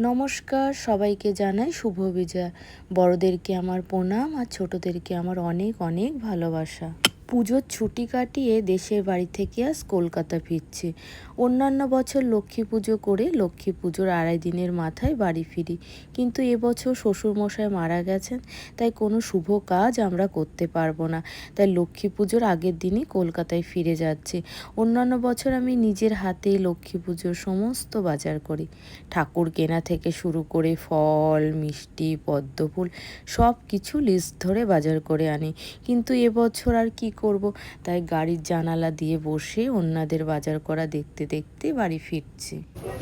নমস্কার সবাইকে জানাই শুভ বিজয়। বড়দেরকে আমার প্রণাম আর ছোটদেরকে আমার অনেক অনেক ভালোবাসা। পুজোর ছুটি কাটিয়ে দেশের বাড়ি থেকে আজ কলকাতা ফিরছি। অন্যান্য বছর লক্ষ্মী পুজো করে লক্ষ্মী পুজোর আড়াই দিনের মাথায় বাড়ি ফিরি। কিন্তু এবছর শ্বশুরমশাই মারা গেছেন, তাই কোনো শুভ কাজ আমরা করতে পারব না। তাই লক্ষ্মী পুজোর আগের দিনই কলকাতায় ফিরে যাচ্ছি। অন্যান্য বছর আমি নিজের হাতে লক্ষ্মী পুজোর সমস্ত বাজার করি। ঠাকুর কেনা থেকে শুরু করে ফল, মিষ্টি, পদ্মফুল সব কিছু লিস্ট ধরে বাজার করে আনি। কিন্তু এবছর আর কি করব। তাই গাড়ির জানালা দিয়ে বসে অন্যদের বাজার করা দেখতে দেখতে বাড়ি ফিরছি।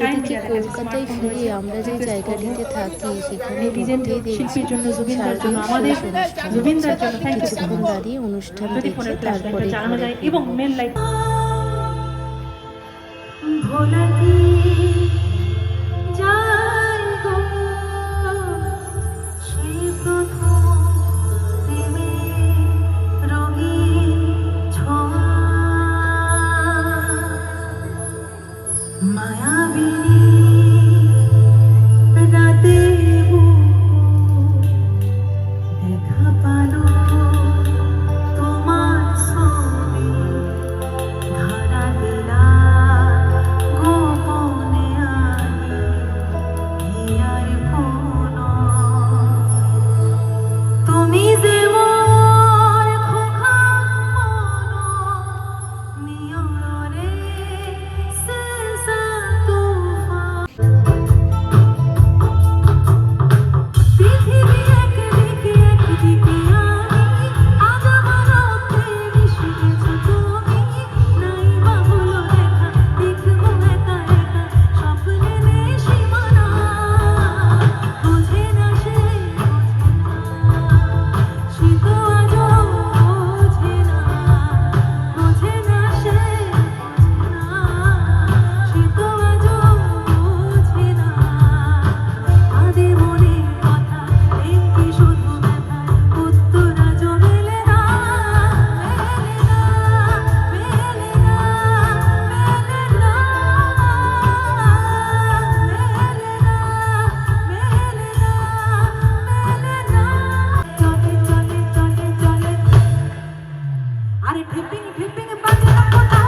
এদিকে কলকাতায় ফিরে আমরা যে জায়গাটিতে থাকি সেখানে ঢুকতেই দেখছি কিছুক্ষণ দাঁড়িয়ে অনুষ্ঠান দেখে তারপরে। এবং মেন আরে ফিপিং ফিপিং বাজে না কোথাও বাজাবে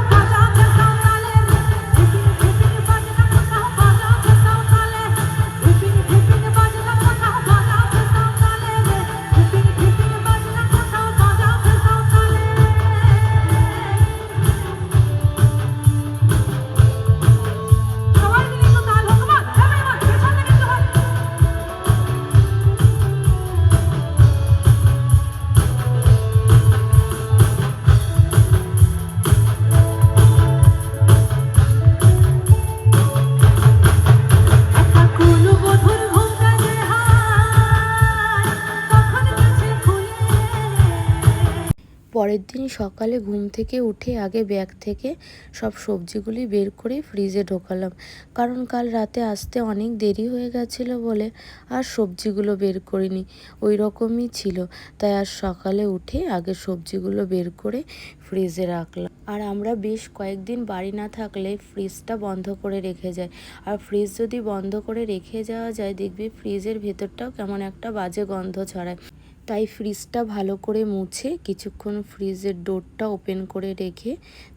পরের দিন সকালে ঘুম থেকে উঠে আগে ব্যাগ থেকে সব সবজিগুলি বের করে ফ্রিজে ঢোকালাম। কারণ কাল রাতে আসতে অনেক দেরি হয়ে গেছিল বলে আর সবজিগুলো বের করিনি। ওই রকমই ছিল। তাই আর সকালে উঠে আগে সবজিগুলো বের করে ফ্রিজে রাখলাম। আর আমরা বেশ কয়েকদিন বাড়ি না থাকলে ফ্রিজটা বন্ধ করে রেখে যায় আর ফ্রিজ যদি বন্ধ করে রেখে যাওয়া যায়, দেখবি ফ্রিজের ভেতরটাও কেমন একটা বাজে গন্ধ ছড়ায়। তাই ফ্রিজটা ভালো করে মুছে কিছুক্ষণ ফ্রিজের ডোরটা ওপেন করে রেখে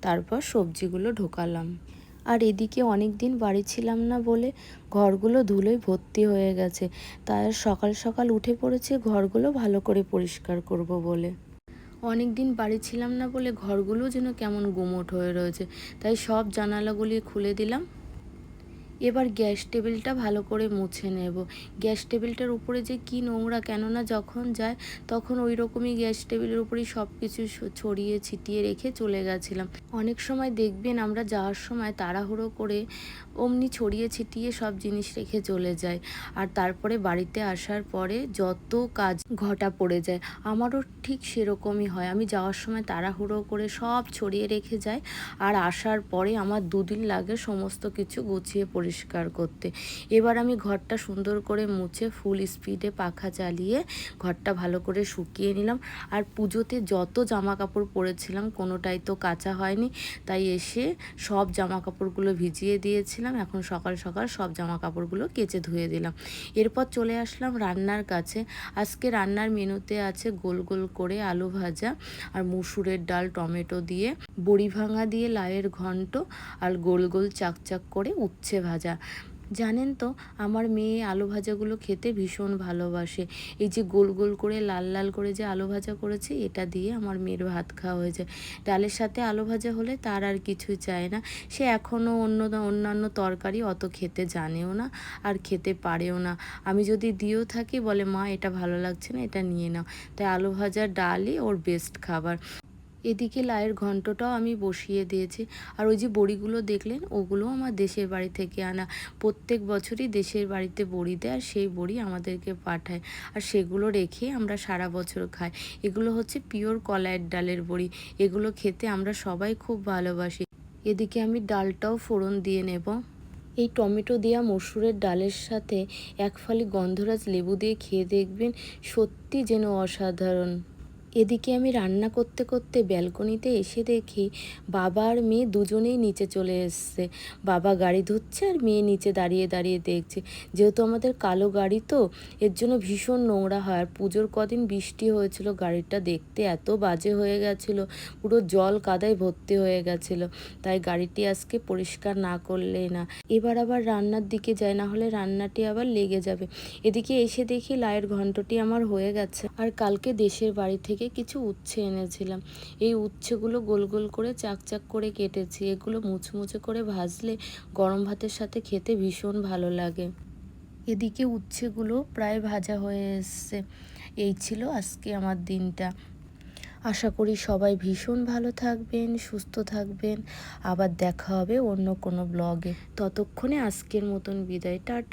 তারপর সবজিগুলো ঢোকালাম। আর এদিকে অনেক দিন বাড়ি ছিলাম না বলে ঘরগুলো ধুলোয় ভর্তি হয়ে গেছে, তাই সকাল সকাল উঠে পড়েছে ঘরগুলো ভালো করে পরিষ্কার করব বলে। অনেক দিন বাড়ি ছিলাম না বলে ঘরগুলো যেন কেমন গুমোট হয়ে রয়েছে, তাই সব জানালাগুলি খুলে দিলাম। এবার গ্যাস টেবিলটা ভালো করে মুছে নেব। গ্যাস টেবিলটার উপরে যে কি নোংরা কেননা যখন যায় তখন ওই রকমই গ্যাস টেবিলের উপরেই সব কিছু ছড়িয়ে ছিটিয়ে রেখে চলে গেছিলাম। অনেক সময় দেখবেন আমরা যাওয়ার সময় তাড়াহুড়ো করে অমনি ছড়িয়ে ছিটিয়ে সব জিনিস রেখে চলে যায় আর তারপরে বাড়িতে আসার পরে যত কাজ ঘটা পড়ে যায়, আমারও ঠিক সেরকমই হয়। আমি যাওয়ার সময় তাড়াহুড়ো করে সব ছড়িয়ে রেখে যাই। আর আসার পরে আমার দুদিন লাগে সমস্ত কিছু গুছিয়ে পরিষ্কার পরিষ্কার করতে। এবার আমি ঘরটা সুন্দর করে মুছে ফুল স্পিডে পাখা চালিয়ে ঘরটা ভালো করে শুকিয়ে নিলাম। আর পুজোতে যত জামা কাপড় পরেছিলাম, কোনোটাই তো কাঁচা হয়নি। তাই এসে সব জামা কাপড়গুলো ভিজিয়ে দিয়েছিলাম। এখন সকাল সকাল সব জামা কাপড়গুলো কেচে ধুয়ে দিলাম। এরপর চলে আসলাম রান্নার কাছে। আজকে রান্নার মেনুতে আছে গোল গোল করে আলু ভাজা আর মুসুরের ডাল, টমেটো দিয়ে, বড়ি ভাঙা দিয়ে লায়ের ঘন্ট আর গোল গোল চাকচাক করে উচ্ছে ভাজা। জানেন তো, আমার মেয়ে আলু ভাজাগুলো খেতে ভীষণ ভালোবাসে। এই যে গোল গোল করে, লাল লাল করে যে আলু ভাজা করেছে, এটা দিয়ে আমার মেয়ের ভাত খাওয়া হয়ে যায়। ডালের সাথে আলু ভাজা হলে তার আর কিছুই চায় না। সে এখনও অন্য অন্যান্য তরকারি অত খেতে জানেও না, আর খেতে পারেও না। আমি যদি দিয়েও থাকি, বলে, মা, এটা ভালো লাগছে না, এটা নিয়ে নাও। তাই আলু ভাজা ডালই ওর বেস্ট খাবার। এদিকে লায়ের ঘন্টটাও আমি বসিয়ে দিয়েছি। আর ওই যে বড়িগুলো দেখলেন ওগুলো আমার দেশের বাড়ি থেকে আনা। প্রত্যেক বছরই দেশের বাড়িতে বড়ি দেয় আর সেই বড়ি আমাদেরকে পাঠায়। আর সেগুলো রেখে আমরা সারা বছর খাই। এগুলো হচ্ছে পিওর কলাইয়ের ডালের বড়ি। এগুলো খেতে আমরা সবাই খুব ভালোবাসি। এদিকে আমি ডালটাও ফোড়ন দিয়ে নেব। এই টমেটো দেওয়া মসুরের ডালের সাথে এক ফালি গন্ধরাজ লেবু দিয়ে খেয়ে দেখবেন সত্যি যেন অসাধারণ। এদিকে আমি রান্না করতে করতে ব্যালকনিতে এসে দেখি বাবা আর মেয়ে দুজনেই নিচে চলে এসছে। বাবা গাড়ি ধুচ্ছে আর মেয়ে নিচে দাঁড়িয়ে দাঁড়িয়ে দেখছে। যেহেতু আমাদের কালো গাড়ি তো, এর জন্য ভীষণ নোংরা হয়। আর পুজোর কদিন বৃষ্টি হয়েছিল, গাড়িটা দেখতে এত বাজে হয়ে গেছিল, পুরো জল কাদায় ভর্তি হয়ে গেছিল। তাই গাড়িটি আজকে পরিষ্কার না করলেই না। এবার আবার রান্নার দিকে যায় না হলে রান্নাটি আবার লেগে যাবে। এদিকে এসে দেখি লায়ের ঘন্টটি আমার হয়ে গেছে। আর কালকে দেশের বাড়ি থেকে কিছু উচ্ছে এনেছিলাম। এই উচ্ছেগুলো গোল গোল করে চাকচাক করে কেটেছি। এগুলো মুচমুচে করে ভাজলে গরম ভাতের সাথে খেতে ভীষণ ভালো লাগে। এদিকে উচ্ছেগুলো প্রায় ভাজা হয়ে এসছে। এই ছিল আজকে আমার দিনটা। আশা করি সবাই ভীষণ ভালো থাকবেন, সুস্থ থাকবেন। আবার দেখা হবে অন্য কোনো ব্লগে। ততক্ষণে আজকের মতন বিদায়। টাটা।